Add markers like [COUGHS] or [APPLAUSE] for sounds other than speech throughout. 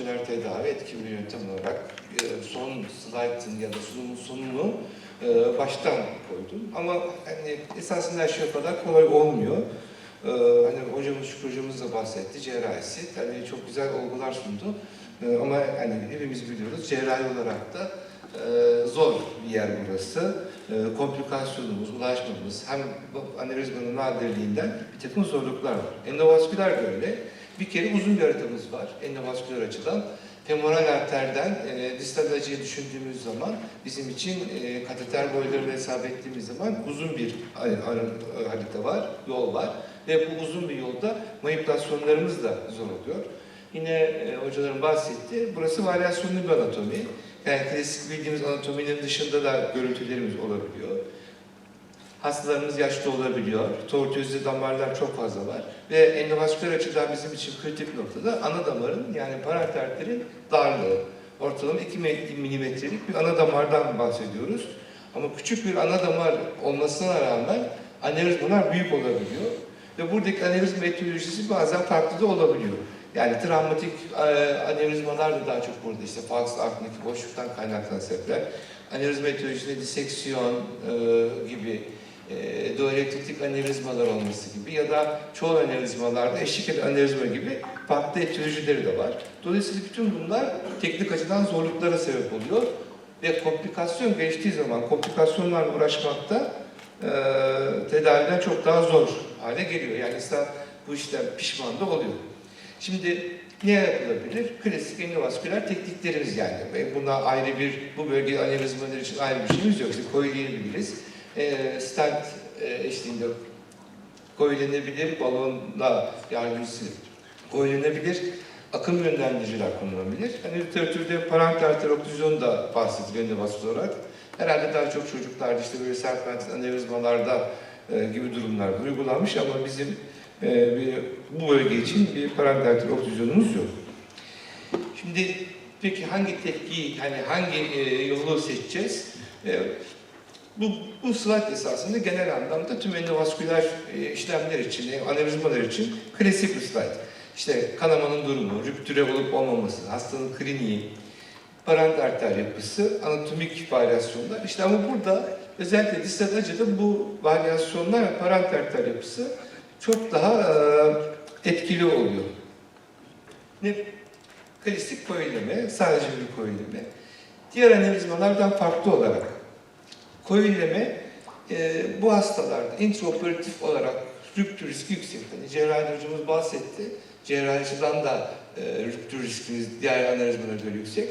endovasküler tedavi etkin bir yöntem olarak e, son slaytın ya da sunumun sonunu e, baştan koydum. Ama hani esasında her şey kadar kolay olmuyor. E, hani hocamız, Şükrü hocamız da bahsetti, cerrahisi. Hani çok güzel olgular sundu. E, ama hani hepimiz biliyoruz, cerrahi olarak da e, zor bir yer burası. E, komplikasyonumuz, ulaşmamız, hem anevrizmanın nadirliğinden bir takım zorluklar var. Endovasküler de öyle. Bir kere uzun bir haritamız var endovasküler açıdan. Femoral arterden e, distal acıyı düşündüğümüz zaman bizim için e, kateter boylarını hesap ettiğimiz zaman uzun bir har- harita var, yol var. Ve bu uzun bir yolda manipülasyonlarımız da zor oluyor. Yine e, hocaların bahsetti, burası varyasyonlu bir anatomi. Yani klasik bildiğimiz anatominin dışında da görüntülerimiz olabiliyor. Hastalarımız yaşlı olabiliyor. Tortüözlü damarlar çok fazla var. Ve endovasküler açıdan bizim için kritik noktada ana damarın yani paranterlerin darlığı. Ortalama 2 milimetrelik bir ana damardan bahsediyoruz. Ama küçük bir ana damar olmasına rağmen anevrizmalar büyük olabiliyor. Ve buradaki anevrizma etiyolojisi bazen farklı da olabiliyor. Yani travmatik e, anevrizmalar da daha çok burada işte falx altındaki boşluktan kaynaklanan sebepler. Anevrizma etiyolojisinde diseksiyon e, gibi e, doelektrik anevrizmalar olması gibi ya da çoğu anevrizmalarda eşlik eden anevrizma gibi farklı etiyolojileri de var. Dolayısıyla bütün bunlar teknik açıdan zorluklara sebep oluyor ve komplikasyon geçtiği zaman komplikasyonlarla uğraşmakta e, tedaviden çok daha zor hale geliyor. Yani insan bu işten pişman da oluyor. Şimdi ne yapılabilir? Klasik endovasküler tekniklerimiz yani. Ve Buna ayrı bir, bu bölge anevrizmalar için ayrı bir şeyimiz yok. İşte koyulayabiliriz. E, stent e, eşliğinde koyulanabilir, balonla yardımcısı koyulanabilir. Akım yönlendiriciler kullanılabilir. Hani literatürde parenteral oklüzyon da bahsediliyor endovasküler olarak. Herhalde daha çok çocuklarda işte böyle serpentin anevrizmalarda e, gibi durumlar uygulanmış ama bizim e, bir, bu bölge için bir parenteral oklüzyonumuz yok. Şimdi peki hangi tepkiyi, hani hangi e, yolu seçeceğiz? E, bu, bu slide esasında genel anlamda tüm endovasküler e, işlemler için, e, anevrizmalar için klasik bir slide. İşte kanamanın durumu, rüptüre olup olmaması, hastanın kliniği, parant arter yapısı, anatomik varyasyonlar. İşte ama burada özellikle distal acıda bu varyasyonlar ve parant arter yapısı çok daha e, etkili oluyor. Ne? Klasik koyuleme, sadece bir koyuleme. Diğer anevrizmalardan farklı olarak koyuleme e, bu hastalarda intraoperatif olarak rüptür riski yüksek. Hani cerrahi hocamız bahsetti. Cerrahiciden da e, rüptür riskiniz diğer anevrizmalara göre yüksek.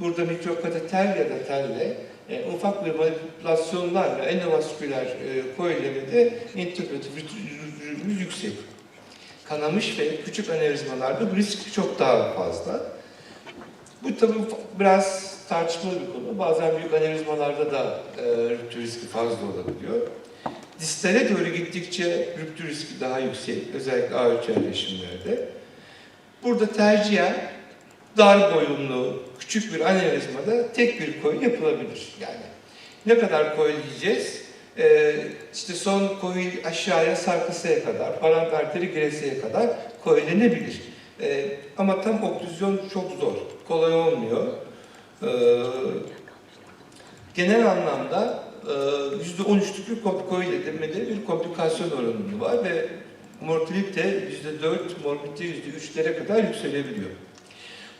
Burada mikrokateter ya da telle e, ufak bir manipülasyonlarla endovasküler e, koyulemede intraoperatif rüptürümüz yüksek. Kanamış ve küçük anevrizmalarda bu risk çok daha fazla. Bu tabii biraz tartışmalı bir konu. Bazen büyük anevrizmalarda da e, rüptür riski fazla olabiliyor. Distale doğru gittikçe rüptür riski daha yüksek, özellikle A3 yerleşimlerde. Burada tercihen dar boyunlu, küçük bir anevrizmada tek bir koyun yapılabilir. Yani ne kadar koyun diyeceğiz? Ee, işte son koyun aşağıya sarkısaya kadar, parant arteri gireseye kadar koyulenebilir. Ee, ama tam oklüzyon çok zor, kolay olmuyor. Ee, genel anlamda e, %13'lük bir koyuledemede bir komplikasyon oranı var ve mortalite %4, morbidite %3'lere kadar yükselebiliyor.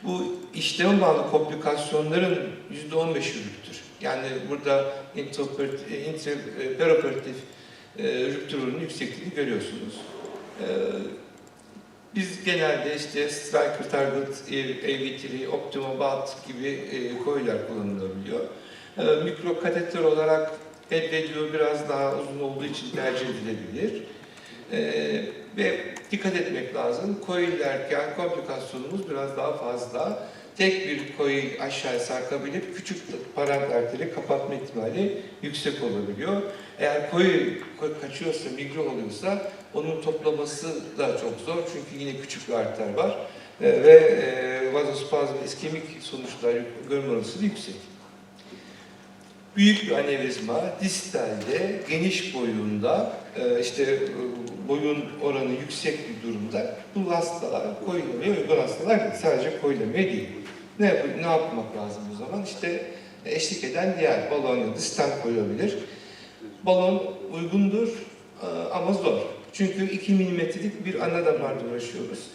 Bu işleme bağlı komplikasyonların %15'i rüptür. Yani burada intraoperatif, e, rüptür oranının yüksekliğini görüyorsunuz. E, biz genelde işte striker target, AV3, optimobat gibi e, koyular kullanılabiliyor. E, mikro kateter olarak Edvedio biraz daha uzun olduğu için tercih edilebilir. Ee, ve dikkat etmek lazım. Koyularken komplikasyonumuz biraz daha fazla. Tek bir koyu aşağı sarkabilip küçük parant arteri kapatma ihtimali yüksek olabiliyor. Eğer koyu kaçıyorsa, migre oluyorsa onun toplaması da çok zor. Çünkü yine küçük bir arter var. Ee, ve e, vazospazm, iskemik sonuçlar görme olasılığı yüksek. büyük bir anevrizma, distalde, geniş boyunda, e, işte e, boyun oranı yüksek bir durumda bu hastalar koyulamaya uygun hastalar sadece koyulamaya değil. Ne, yap ne yapmak lazım o zaman? İşte eşlik eden diğer balon ya da koyulabilir. Balon uygundur e, ama zor. Çünkü 2 milimetrelik bir ana damarda uğraşıyoruz.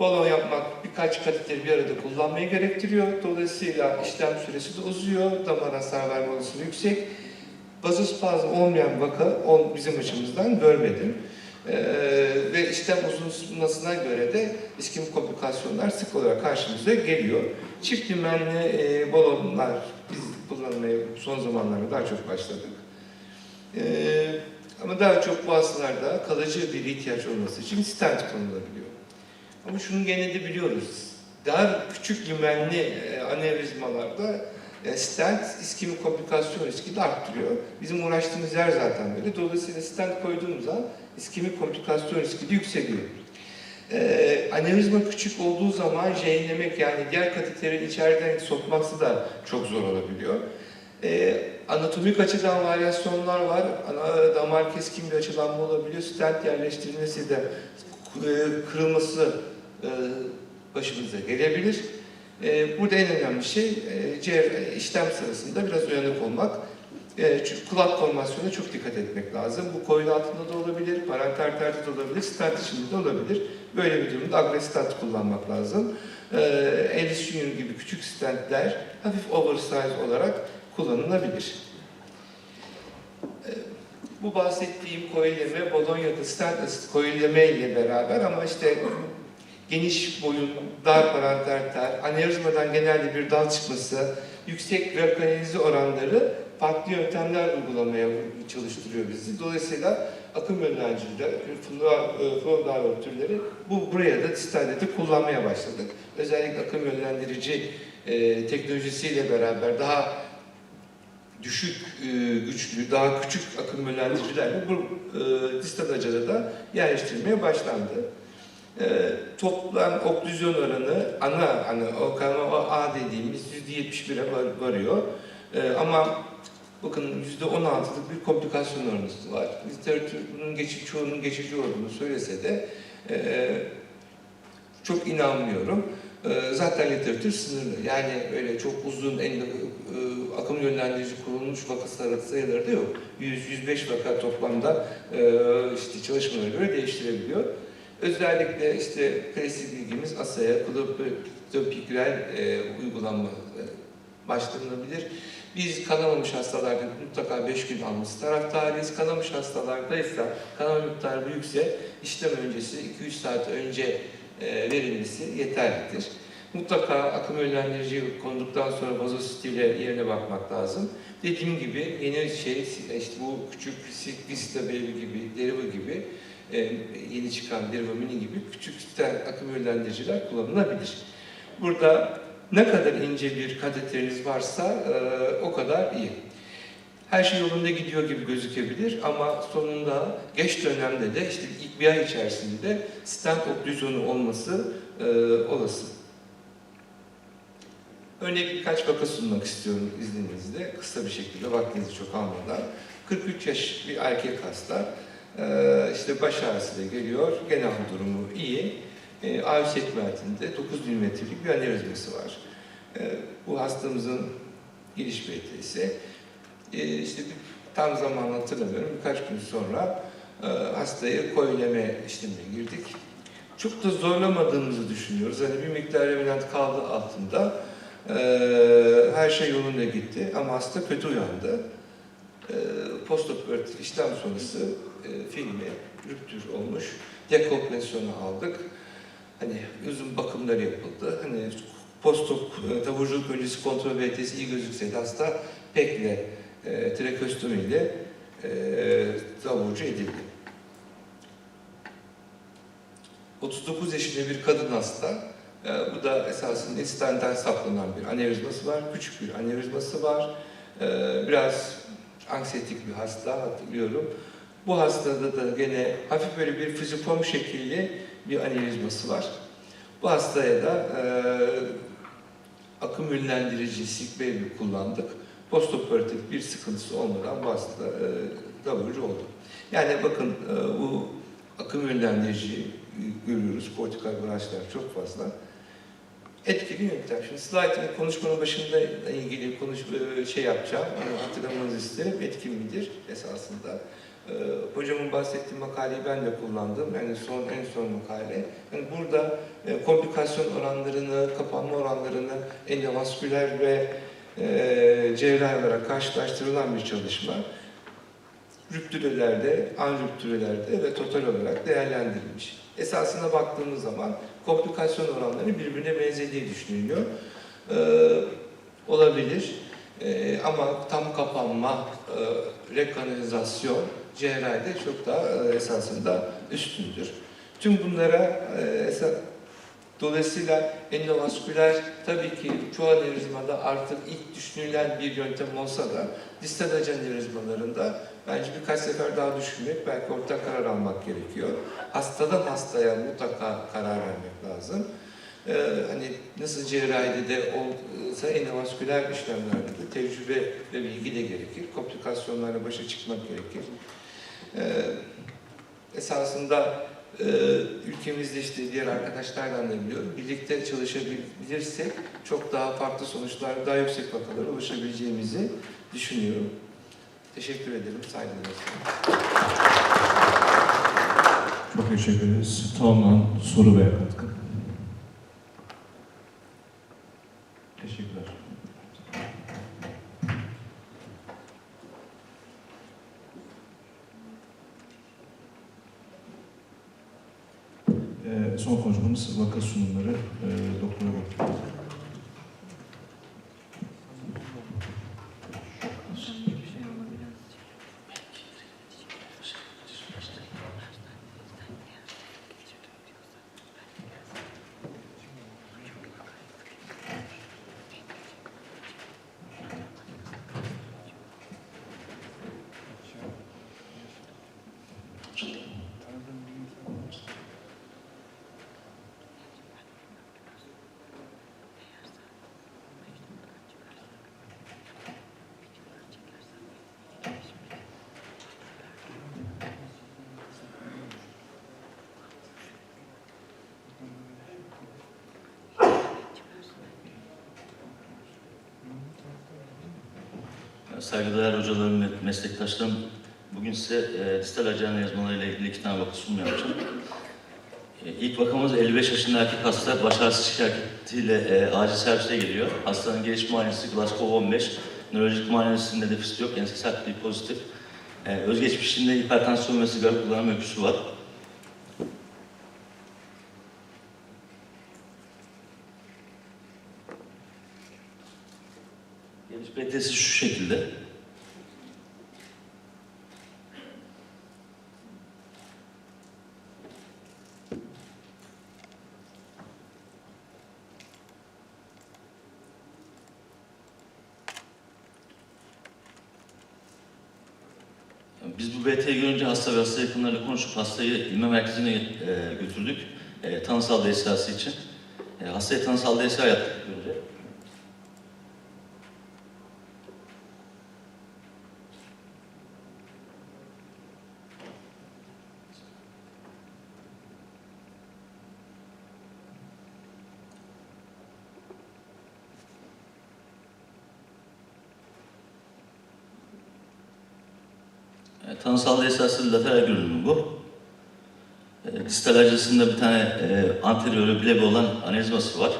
Balon yapmak birkaç kateteri bir arada kullanmayı gerektiriyor. Dolayısıyla işlem süresi de uzuyor. Damar hasar verme olasılığı yüksek. Vazospazm olmayan vaka on, bizim açımızdan görmedim. Ee, ve işlem uzunmasına göre de iskim komplikasyonlar sık olarak karşımıza geliyor. Çift dümenli e, balonlar biz kullanmaya son zamanlarda daha çok başladık. Ee, ama daha çok bu hastalarda kalıcı bir ihtiyaç olması için stent konulabiliyor. Ama şunu gene de biliyoruz. Dar küçük lümenli e, anevrizmalarda e, stent iskemi komplikasyon riski de arttırıyor. Bizim uğraştığımız yer zaten böyle. Dolayısıyla stent koyduğumuz zaman iskemi komplikasyon riski de yükseliyor. Ee, anevrizma küçük olduğu zaman jeylemek yani diğer kateteri içeriden sokması da çok zor olabiliyor. Ee, anatomik açıdan varyasyonlar var. Ana damar keskin bir açılanma olabiliyor. Stent yerleştirilmesi de e, kırılması e, başımıza gelebilir. E, Burada en önemli şey e, işlem sırasında biraz uyanık olmak. E, Çünkü kulak formasyonuna çok dikkat etmek lazım. Bu koyun altında da olabilir, paranterterde de olabilir, stent içinde de olabilir. Böyle bir durumda agresif stent kullanmak lazım. E, Alice Junior gibi küçük stentler hafif oversize olarak kullanılabilir. E, Bu bahsettiğim koyuleme, balon ya da stent asit koyuleme ile beraber ama işte geniş boyun, dar paranterter, anevrizmadan genelde bir dal çıkması, yüksek verkanalize oranları farklı yöntemler uygulamaya çalıştırıyor bizi. Dolayısıyla akım yönlencileri, flowdar örtüleri bu buraya da sistemde kullanmaya başladık. Özellikle akım yönlendirici e, teknolojisiyle beraber daha düşük e, güçlü, daha küçük akım yönlendiricilerle bu e, distadacada da yerleştirilmeye başlandı. E, toplam oklüzyon oranı ana hani o kanal A dediğimiz %71'e var, varıyor. E, ama bakın %16'lık bir komplikasyon oranı var. Literatür bunun geçici, çoğunun geçici olduğunu söylese de e, çok inanmıyorum. E, zaten literatür sınırlı. Yani öyle çok uzun en e, akım yönlendirici kurulmuş vaka sayıları da yok. 100-105 vaka toplamda e, işte çalışmalara göre değiştirebiliyor. Özellikle işte klasik bilgimiz ASA'ya klopikürel e, uygulanma e, başlanabilir. Biz kanamamış hastalarda mutlaka 5 gün alması taraftarıyız. Kanamış hastalarda ise kanama miktarı büyükse işlem öncesi 2-3 saat önce e, verilmesi yeterlidir. Mutlaka akım yönlendirici konduktan sonra vazositiyle yerine bakmak lazım. Dediğim gibi yeni şey işte bu küçük Vista Baby gibi, Deriva gibi e, yeni çıkan Deriva Mini gibi küçük akım yönlendiriciler kullanılabilir. Burada ne kadar ince bir kateteriniz varsa e, o kadar iyi. Her şey yolunda gidiyor gibi gözükebilir ama sonunda geç dönemde de işte ilk bir ay içerisinde stent oklüzyonu olması e, olası. Örnek birkaç vaka sunmak istiyorum izninizle. Kısa bir şekilde vaktinizi çok almadan. 43 yaş bir erkek hasta. Ee, işte baş ağrısıyla geliyor. Genel durumu iyi. Ağrı segmentinde 9 milimetrelik bir anevrizması var. Ee, bu hastamızın giriş BT'si. Ee, işte bir, tam zamanını hatırlamıyorum. Birkaç gün sonra e, hastayı koyleme işlemine girdik. Çok da zorlamadığımızı düşünüyoruz. Hani bir miktar eminent kaldı altında. Ee, her şey yolunda gitti ama hasta kötü uyandı. Ee, postoperatif işlem sonrası e, filmi rüptür olmuş. Dekompresyonu aldık. Hani uzun bakımlar yapıldı. Hani postop e, taburculuk öncesi kontrol VT'si iyi gözükse de hasta pekle e, trakeostomi ile e, taburcu edildi. 39 yaşında bir kadın hasta. Ee, bu da esasında istenden saplanan bir anevrizması var. Küçük bir anevrizması var. Ee, biraz anksiyetik bir hasta hatırlıyorum. Bu hastada da gene hafif böyle bir füziform şekilli bir anevrizması var. Bu hastaya da e, akım ünlendirici Sigbaby kullandık. Postoperatif bir sıkıntısı olmadan bu hasta e, davulcu oldu. Yani bakın e, bu akım yönlendirici görüyoruz. Kortikal branşlar çok fazla. Etkili yöntem. Şimdi slaytın konuşmanın başında ilgili konuş e, şey yapacağım. Onu hatırlamanızı isterim. Etkin midir esasında? Ee, hocamın bahsettiği makaleyi ben de kullandım. Yani son en son makale. Yani burada e, komplikasyon oranlarını, kapanma oranlarını endovasküler ve e, cerrahi olarak karşılaştırılan bir çalışma. Rüptürelerde, anrüptürelerde ve total olarak değerlendirilmiş. Esasına baktığımız zaman komplikasyon oranları birbirine benzediği düşünülüyor. Ee, olabilir. Ee, ama tam kapanma, e, rekanalizasyon cerrahide çok daha e, esasında üstündür. Tüm bunlara e, esa- dolayısıyla endovasküler tabii ki çoğu anevrizmada artık ilk düşünülen bir yöntem olsa da distal anevrizmalarında bence birkaç sefer daha düşünmek, belki ortak karar almak gerekiyor. Hastadan hastaya mutlaka karar vermek lazım. Ee, hani nasıl cerrahide de olsa endovasküler işlemlerde de tecrübe ve bilgi de gerekir. Komplikasyonlarla başa çıkmak gerekir. Ee, esasında e, ülkemizde işte diğer arkadaşlardan da biliyorum. Birlikte çalışabilirsek çok daha farklı sonuçlar, daha yüksek vakalara ulaşabileceğimizi düşünüyorum. Teşekkür ederim. Saygılar. Çok teşekkür ederiz. Tamamlanan soru veya katkı. Teşekkürler. Ee, son konuşmamız vaka sunumları. Ee, doktora bakıyoruz. Saygıdeğer hocalarım ve meslektaşlarım, bugün size e, distal ajan yazmalarıyla ilgili iki tane vaka sunumu yapacağım. E, ilk vakamız 55 yaşında erkek hasta, baş ağrısı şikayetiyle e, acil servise geliyor. Hastanın geliş muayenesi Glasgow 15, nörolojik muayenesinde defist yok, ense sertliği pozitif. E, özgeçmişinde hipertansiyon ve sigara kullanım öyküsü var. BT'si şu şekilde. Biz bu BT'yi görünce hasta ve hasta yakınlarıyla konuşup hastayı ilme merkezine e, götürdük. E, tanısal DSA'sı için. E, hastaya tanısal DSA yaptık önce. E, tanısal esası lateral görünümü bu. E, distal acısında bir tane e, anterior bilebe olan anevrizması var.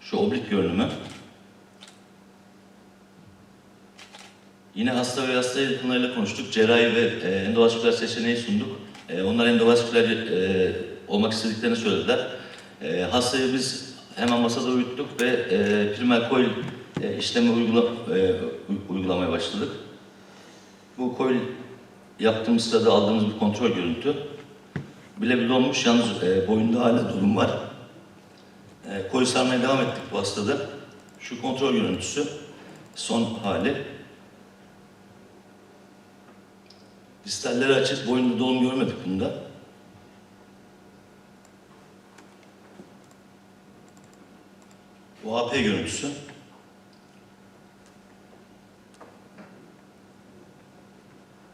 Şu oblik görünümü. Yine hasta ve hasta yakınlarıyla konuştuk. Cerrahi ve e, endovasküler seçeneği sunduk. E, onlar endovasküler e, olmak istediklerini söylediler. E, hastayı biz hemen masada uyuttuk ve e, primer coil e, işlemi uygula, e, uygulamaya başladık. Bu coil yaptığımız sırada aldığımız bir kontrol görüntü. Bile bile olmuş yalnız e, boyunda hala dolum var. E, coil sarmaya devam ettik bu hastada. Şu kontrol görüntüsü son hali. Distalleri açık, boyunda dolum görmedik bunda. Bu AP görüntüsü.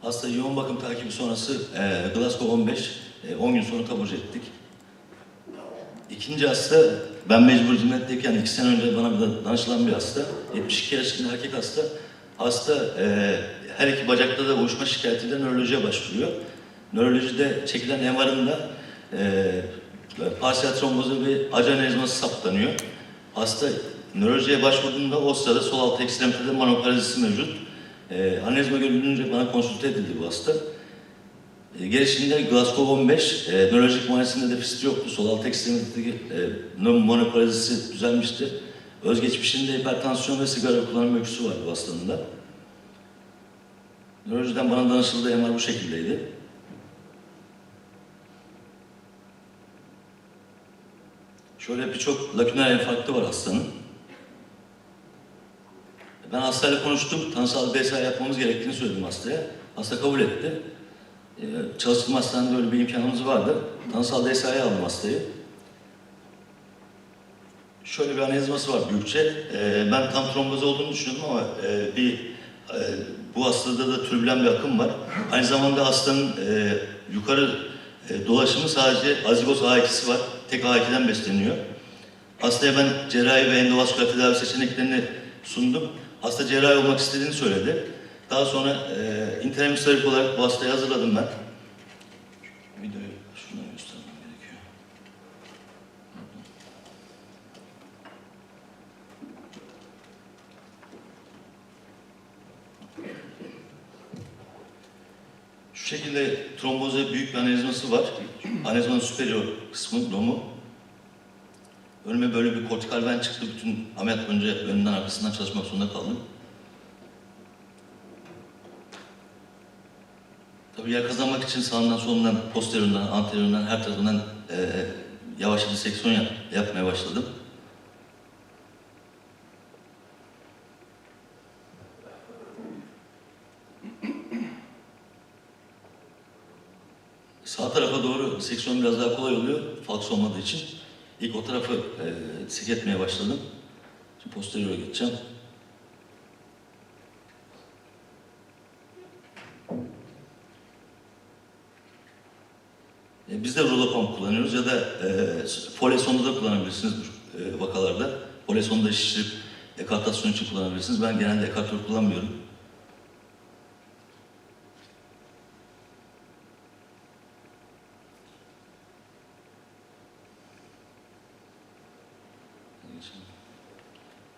Hasta yoğun bakım takibi sonrası e, Glasgow 15, e, 10 gün sonra taburcu ettik. İkinci hasta, ben mecbur hizmetteyken iki sene önce bana bir da- danışılan bir hasta. 72 yaşında erkek hasta. Hasta e, her iki bacakta da uyuşma şikayetiyle nörolojiye başvuruyor. Nörolojide çekilen MR'ında e, parsiyel trombozu ve acı anevrizması saptanıyor. Hasta nörolojiye başvurduğunda o sırada sol alt ekstremitede manoparazisi mevcut. E, anevrizma görüldüğünce bana konsülte edildi bu hasta. E, Gelişinde Glasgow 15, e, nörolojik muayenesinde defisit yoktu. Sol alt ekstremitedeki e, monoparazisi düzelmişti. Özgeçmişinde hipertansiyon ve sigara kullanım öyküsü vardı bu hastanın da. Nörolojiden bana danışıldığı MR bu şekildeydi. Şöyle birçok laküner enfarktı var hastanın. Ben hastayla konuştum, tanısal BSA yapmamız gerektiğini söyledim hastaya. Hasta kabul etti. Ee, çalıştığım hastanede öyle bir imkanımız vardı. Tanısal DSA'ya aldım hastayı. Şöyle bir anevrizması var büyükçe. Ee, ben tam tromboz olduğunu düşünüyordum ama e, bir e, bu hastada da türbülen bir akım var. Aynı zamanda hastanın e, yukarı e, dolaşımı sadece azigoz A2'si var. Tek A2'den besleniyor. Hastaya ben cerrahi ve endovasküler tedavi seçeneklerini sundum. Hasta cerrahi olmak istediğini söyledi. Daha sonra e, interhemisferik olarak bu hastayı hazırladım ben. Videoyu şundan göstermem gerekiyor. Şu şekilde tromboze büyük bir anevrizması var. Anevrizmanın superior kısmı, domu. Önüme böyle bir kortikal ven çıktı. Bütün ameliyat boyunca önünden arkasından çalışmak zorunda kaldım. Tabii yer kazanmak için sağından solundan, posteriorundan, anteriorundan, her tarafından e, yavaş diseksiyon yap, yapmaya başladım. Sağ tarafa doğru seksiyon biraz daha kolay oluyor, falks olmadığı için. İlk o tarafı e, sek etmeye başladım. Şimdi posterior'a geçeceğim. E, biz de rulo pump kullanıyoruz ya da e, folesonda da kullanabilirsiniz e, vakalarda. Folesonda şişirip ekartasyon için kullanabilirsiniz. Ben genelde ekartör kullanmıyorum.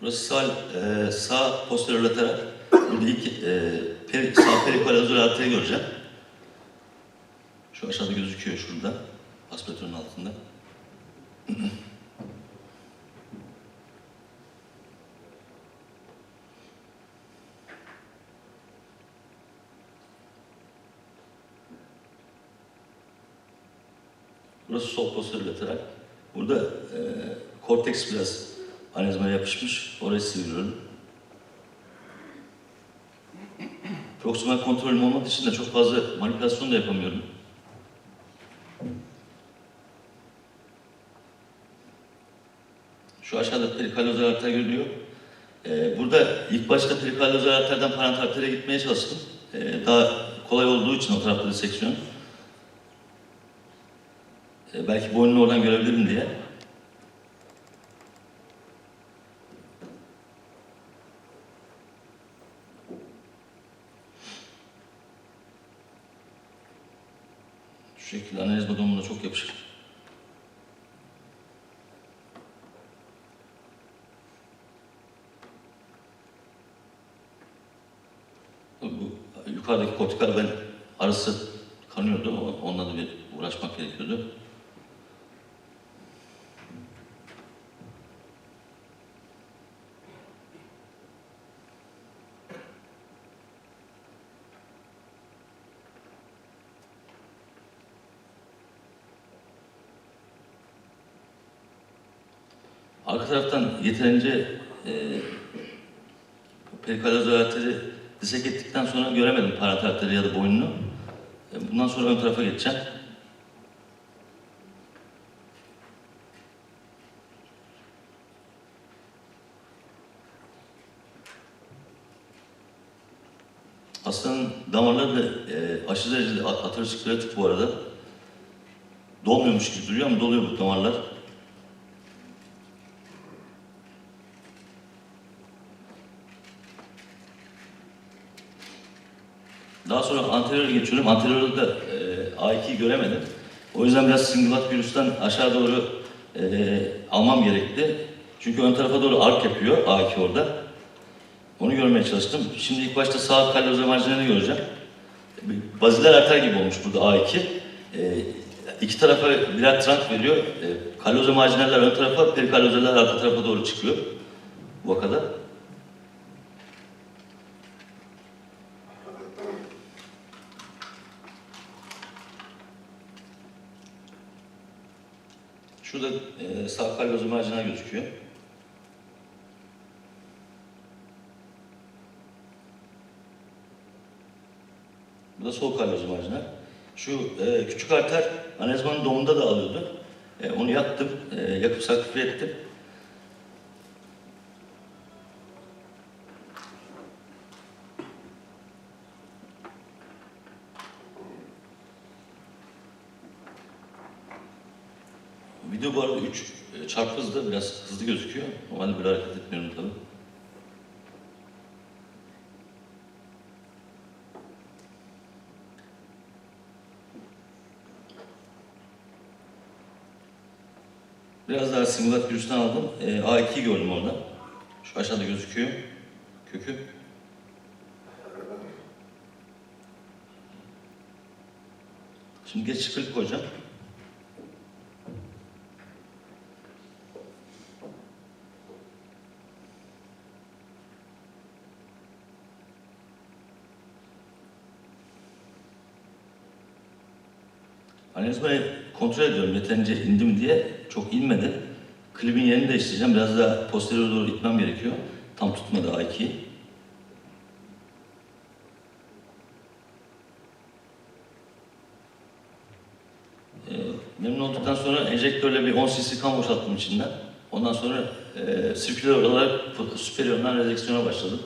Sağ, e, sağ posterior lateral. Burada e, peri, sağ perikolazör arteri göreceğim. Şu aşağıda gözüküyor şurada. Aspiratörün altında. Burası sol posterior lateral. Burada e, korteks biraz anevrizmaya yapışmış. Orayı sıyırıyorum. Proksimal kontrolüm olmadığı için de çok fazla manipülasyon da yapamıyorum. Şu aşağıda perikalyozer arter görülüyor. Ee, burada ilk başta perikalyozer arterden parantal artere gitmeye çalıştım. Ee, daha kolay olduğu için o tarafta diseksiyon. Ee, belki boynunu oradan görebilirim diye. Şu şekilde analizma domuna çok yapışık. Bu yukarıdaki kortikal ben arası kanıyordu. Onunla da bir uğraşmak gerekiyordu. Arka taraftan yeterince e, perikalyoz arteri disek ettikten sonra göremedim parantal arteri ya da boynunu. E, bundan sonra ön tarafa geçeceğim. Hastanın damarları da e, aşırı derecede aterosklerotik bu arada. Dolmuyormuş gibi duruyor ama doluyor bu damarlar. Daha sonra anteriore geçiyorum. Anteriorda da e, A2'yi göremedim. O yüzden biraz singulat virüsten aşağı doğru e, almam gerekti. Çünkü ön tarafa doğru ark yapıyor A2 orada. Onu görmeye çalıştım. Şimdi ilk başta sağ kalloza marjinalini göreceğim. Baziler arter gibi olmuş burada A2. E, iki tarafa birer trunk veriyor. E, kalloza marjinaller ön tarafa, perikallozalar arka tarafa doğru çıkıyor. Bu vakada. Şurada e, sağ kalloza marjinal gözüküyor. Bu da sol kalloz marjinal. Şu e, küçük arter anezmanın doğumunda da alıyordu. E, onu yaktım, e, yakıp sakrifiye ettim. Video bu arada 3 hızda biraz hızlı gözüküyor. Normalde böyle hareket etmiyorum tabii. Biraz daha simulat virüsten aldım. E, A2'yi gördüm orada. Şu aşağıda gözüküyor. Kökü. Şimdi geç şifrelik koyacağım. Analizmayı kontrol ediyorum yeterince indim diye. Çok inmedi. Klibin yerini değiştireceğim. Biraz daha posterior doğru itmem gerekiyor. Tam tutmadı A2'yi. Ee, memnun olduktan sonra enjektörle bir 10 cc kan boşalttım içinden. Ondan sonra e, sirküler olarak superiordan rezeksiyona başladım.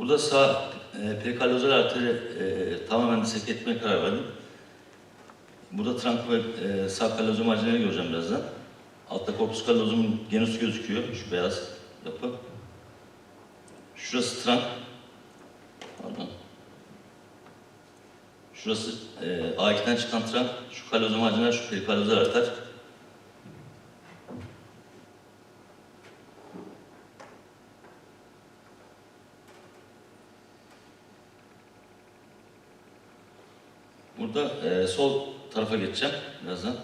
Burada sağ e, perikalozal arteri e, tamamen disek etmeye karar verdim. Burada trunk ve e, sağ kalozum marjinali göreceğim birazdan. Altta korpus kallozumun genusu gözüküyor, şu beyaz yapı. Şurası trunk. Pardon. Şurası e, A2'den çıkan trunk, şu kalozum marjinal, şu perikalozal arter. Burada e, sol tarafa geçeceğim birazdan.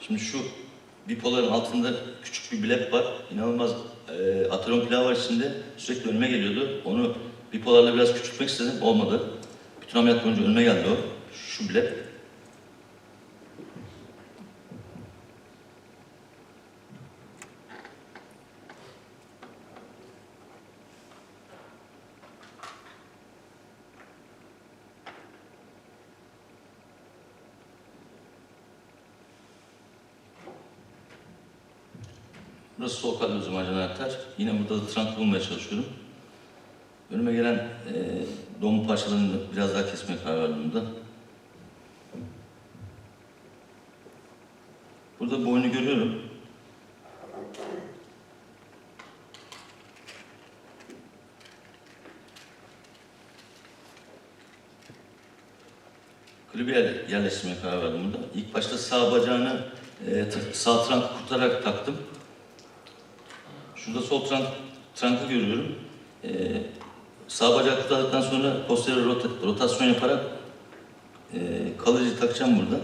Şimdi şu bipoların altında küçük bir blep var. İnanılmaz e, ateron plağı var içinde. Sürekli önüme geliyordu. Onu bipolarla biraz küçültmek istedim. Olmadı. Bütün ameliyat boyunca önüme geldi o. Şu blep. Burası sol kalbimizin marjinal arter. Yine burada da trunk bulmaya çalışıyorum. Önüme gelen e, doğum parçalarını biraz daha kesmeye karar verdim burada. Burada boynu görüyorum. Klibi yer- yerleştirmeye karar verdim burada. İlk başta sağ bacağını e, sağ trunk kurtarak taktım. Şurada sol trank, trankı görüyorum. Ee, sağ bacaklı aldıktan sonra posterior rota, rotasyon yaparak e, kalıcı takacağım burada.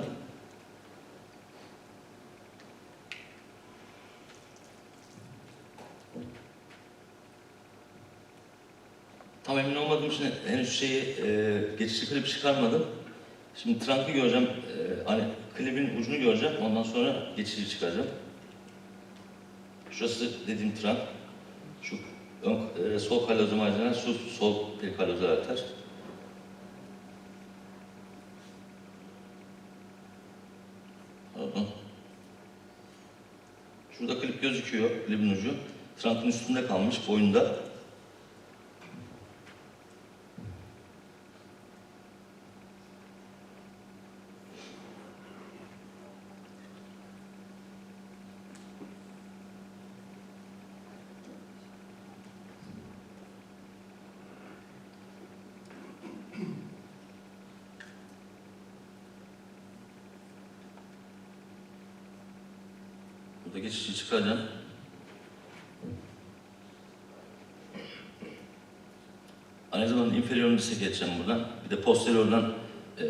Tam emin olmadığım için henüz şeyi e, geçişli klip çıkarmadım. Şimdi trankı göreceğim, e, hani klibin ucunu göreceğim, ondan sonra geçişi çıkaracağım. Şurası dediğim Trunk. Şu ön, e, sol kalozu marjinal, şu sol bir kalozu arter. Pardon. Şurada klip gözüküyor, klibin ucu. Trunk'ın üstünde kalmış, boyunda. Çıkaracağım. Aynı zamanda inferiorunu disek edeceğim buradan. Bir de posteriordan e,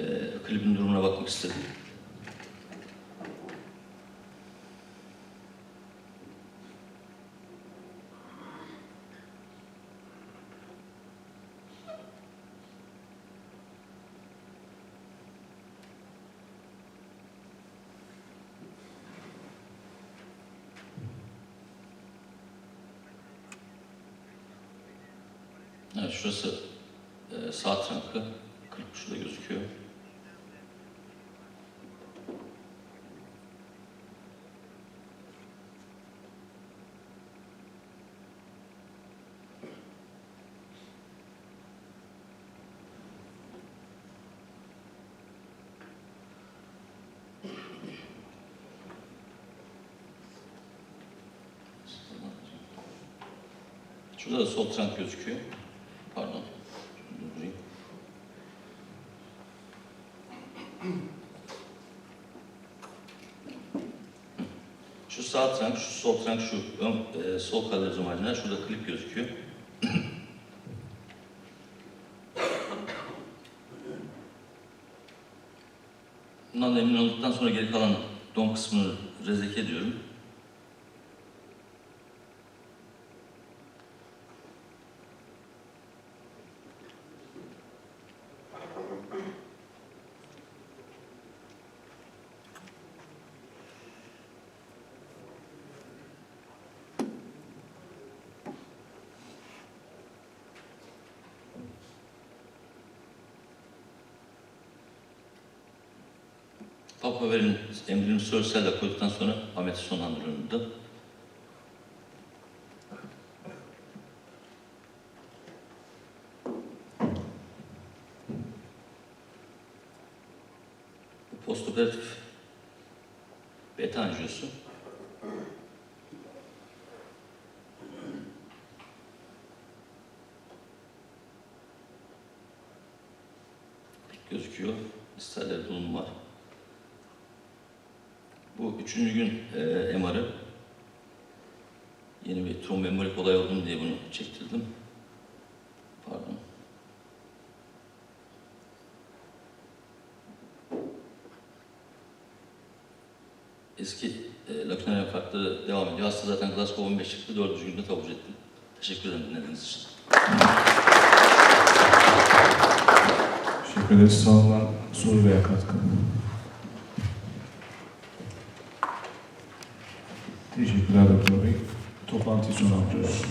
klibin durumuna bakmak istedim. Evet, şurası e, sağ trankı. Klip şurada gözüküyor. Şurada da sol trunk gözüküyor. Pardon. Şunu durdurayım. Şu sağ trunk, şu sol trunk, şu ön, e, sol kalorizo marjinal, şurada klip gözüküyor. [COUGHS] Bundan da emin olduktan sonra geri kalan don kısmını rezek ediyorum. Papaver'in emblemi Sörsel'le koyduktan sonra Ahmet'i sonlandırıldı. Postoperatif beta anjiyosu. gözüküyor. Listeler bulunum var. Bu üçüncü gün e, MR'ı. Yeni bir trombembolik olay oldu mu diye bunu çektirdim. Pardon. Eski e, lakiner enfarktları devam ediyor. Hasta zaten Glasgow 15 çıktı. Dördüncü günde taburcu ettim. Teşekkür ederim dinlediğiniz için. Teşekkür ederiz. Sağlanan soru veya katkı. Teşekkürler Doktor Bey. Toplantıyı sonlandırıyoruz.